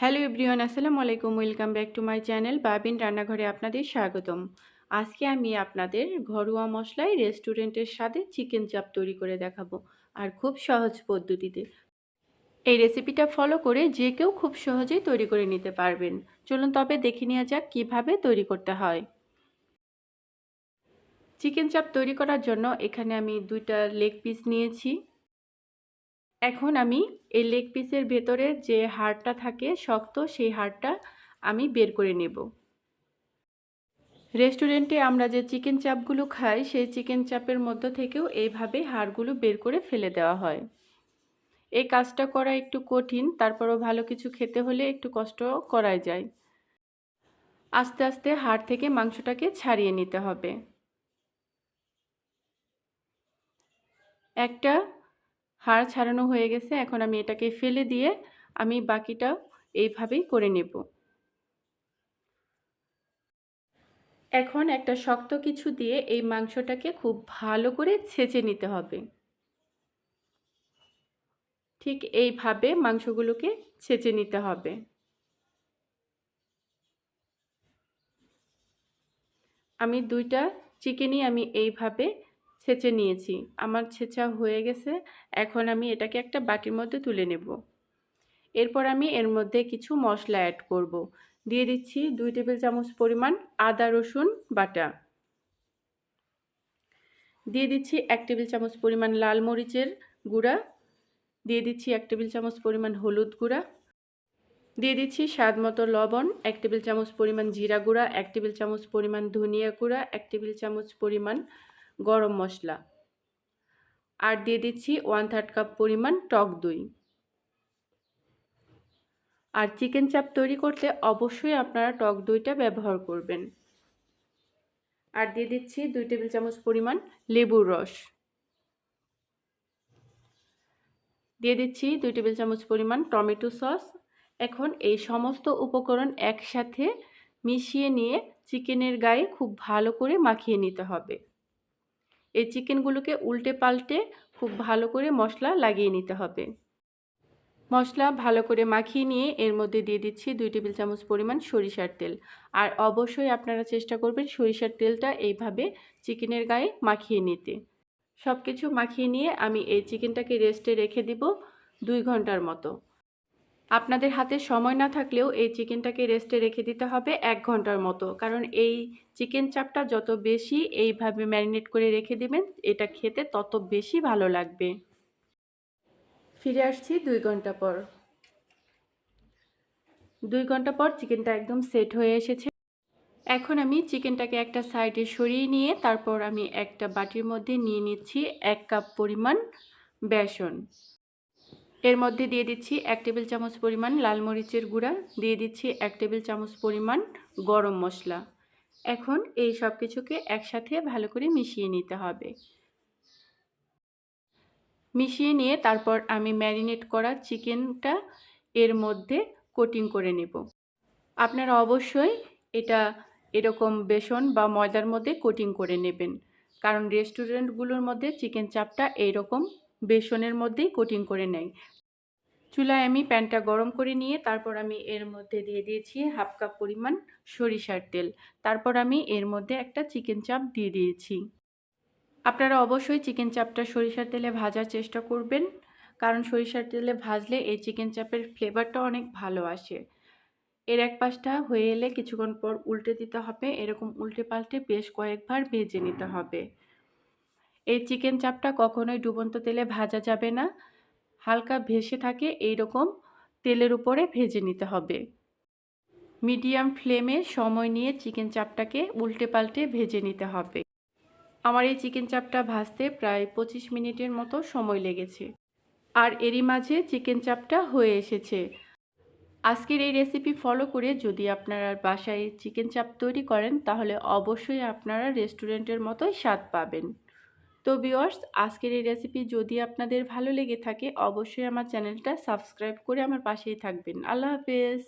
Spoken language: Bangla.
হ্যালো এভরিওয়ান, আসসালামু আলাইকুম। Welcome back to my channel বাবিন রান্নাঘরে আপনাদের স্বাগতম। আজকে আমি আপনাদের ঘরোয়া মশলায় রেস্টুরেন্টের স্বাদে চিকেন চাপ তৈরি করে দেখাবো, আর খুব সহজ পদ্ধতিতে। এই রেসিপিটা ফলো করে যে কেউ খুব সহজেই তৈরি করে নিতে পারবেন। চলুন তবে দেখে নেওয়া যাক কীভাবে তৈরি করতে হয়। চিকেন চাপ তৈরি করার জন্য এখানে আমি দুইটা লেগ পিস নিয়েছি। এখন আমি এই লেগ পিসের ভেতরে যে হাড়টা থাকে শক্ত সেই হাড়টা আমি বের করে নেব। রেস্টুরেন্টে আমরা যে চিকেন চাপগুলো খাই, সেই চিকেন চাপের মধ্য থেকেও এইভাবে হাড়গুলো বের করে ফেলে দেওয়া হয়। এই কাজটা করা একটু কঠিন, তারপরও ভালো কিছু খেতে হলে একটু কষ্ট করাই যায়। আস্তে আস্তে হাড় থেকে মাংসটাকে ছাড়িয়ে নিতে হবে। একটা হাড় ছাড়ানো হয়ে গেছে, এখন আমি এটাকে ফেলে দিয়ে আমি বাকিটা এইভাবেই করে নেব। এখন একটা শক্ত কিছু দিয়ে এই মাংসটাকে খুব ভালো করে ছেঁচে নিতে হবে। ঠিক এইভাবে মাংসগুলোকে ছেঁচে নিতে হবে। আমি দুইটা চিকেনই আমি এইভাবে ছেঁচে নিয়েছি। আমার ছেঁচা হয়ে গেছে, এখন আমি এটাকে একটা বাটির মধ্যে তুলে নেব। এরপর আমি এর মধ্যে কিছু মশলা অ্যাড করব। দিয়ে দিচ্ছি দুই টেবিল চামচ পরিমাণ আদা, রসুন, বাটা। দিয়ে দিচ্ছি এক টেবিল চামচ পরিমাণ লাল মরিচের গুঁড়া। দিয়ে দিচ্ছি এক টেবিল চামচ পরিমাণ হলুদ গুঁড়া। দিয়ে দিচ্ছি স্বাদ মতো লবণ, এক টেবিল চামচ পরিমাণ জিরা গুঁড়া, এক টেবিল চামচ পরিমাণ ধনিয়া গুঁড়া, এক টেবিল চামচ পরিমাণ গরম মশলা। আর দিয়ে দিচ্ছি ওয়ান থার্ড কাপ পরিমাণ টক দই। আর চিকেন চাপ তৈরি করতে অবশ্যই আপনারা টক দইটা ব্যবহার করবেন। আর দিয়ে দিচ্ছি দুই টেবিল চামচ পরিমাণ লেবুর রস। দিয়ে দিচ্ছি দুই টেবিল চামচ পরিমাণ টমেটো সস। এখন এই সমস্ত উপকরণ একসাথে মিশিয়ে নিয়ে চিকেনের গায়ে খুব ভালো করে মাখিয়ে নিতে হবে। এই চিকেনগুলোকে উল্টে পাল্টে খুব ভালো করে মশলা লাগিয়ে নিতে হবে। মশলা ভালো করে মাখিয়ে নিয়ে এর মধ্যে দিয়ে দিচ্ছি দুই টেবিল চামচ পরিমাণ সরিষার তেল। আর অবশ্যই আপনারা চেষ্টা করবেন সরিষার তেলটা এইভাবে চিকেনের গায়ে মাখিয়ে নিতে। সব কিছু মাখিয়ে নিয়ে আমি এই চিকেনটাকে রেস্টে রেখে দিব দুই ঘণ্টার মতো। আপনাদের হাতে সময় না থাকলেও এই চিকেনটাকে রেস্টে রেখে দিতে হবে এক ঘণ্টার মতো। কারণ এই চিকেন চাপটা যত বেশি এইভাবে ম্যারিনেট করে রেখে দেবেন, এটা খেতে তত বেশি ভালো লাগবে। ফিরে আসছি দুই ঘণ্টা পর। দুই ঘণ্টা পর চিকেনটা একদম সেট হয়ে এসেছে। এখন আমি চিকেনটাকে একটা সাইডে সরিয়ে নিয়ে তারপর আমি একটা বাটির মধ্যে নিয়ে নিচ্ছি এক কাপ পরিমাণ বেসন। এর মধ্যে দিয়ে দিচ্ছি এক টেবিল চামচ পরিমাণ লাল মরিচের গুঁড়া, দিয়ে দিচ্ছি এক টেবিল চামচ পরিমাণ গরম মশলা। এখন এই সব কিছুকে একসাথে ভালো করে মিশিয়ে নিতে হবে। মিশিয়ে নিয়ে তারপর আমি ম্যারিনেট করা চিকেনটা এর মধ্যে কোটিং করে নেব। আপনারা অবশ্যই এটা এরকম বেসন বা ময়দার মধ্যে কোটিং করে নেবেন, কারণ রেস্টুরেন্টগুলোর মধ্যে চিকেন চাপটা এইরকম বেসনের মধ্যেই কোটিং করে নেয়। চুলায় আমি প্যানটা গরম করে নিয়ে তারপর আমি এর মধ্যে দিয়ে দিয়েছি হাফ কাপ পরিমাণ সরিষার তেল। তারপর আমি এর মধ্যে একটা চিকেন চাপ দিয়ে দিয়েছি। আপনারা অবশ্যই চিকেন চাপটা সরিষার তেলে ভাজার চেষ্টা করবেন, কারণ সরিষার তেলে ভাজলে এই চিকেন চাপের ফ্লেভারটা অনেক ভালো আসে। এর এক পাশটা হয়ে এলে কিছুক্ষণ পর উল্টে দিতে হবে, এরকম উল্টে পাল্টে বেশ কয়েকবার ভেজে নিতে হবে। এই চিকেন চাপটা কখনোই ডুবন্ত তেলে ভাজা যাবে না। হালকা ভেসে থাকে এই রকম তেলের উপরে ভেজে নিতে হবে। মিডিয়াম ফ্লেমে সময় নিয়ে চিকেন চাপটাকে উল্টে পাল্টে ভেজে নিতে হবে। আমার এই চিকেন চাপটা ভাজতে প্রায় পঁচিশ মিনিটের মতো সময় লেগেছে। আর এরই মাঝে চিকেন চাপটা হয়ে এসেছে। আজকের এই রেসিপি ফলো করে যদি আপনারা বাসায় চিকেন চাপ তৈরি করেন, তাহলে অবশ্যই আপনারা রেস্টুরেন্টের মতোই স্বাদ পাবেন। তো ভিওয়ার্স আজকের এই রেসিপি যদি আপনাদের ভালো লেগে থাকে, অবশ্যই আমার চ্যানেলটা সাবস্ক্রাইব করে আমার পাশেই থাকবেন। আল্লাহ হাফেজ!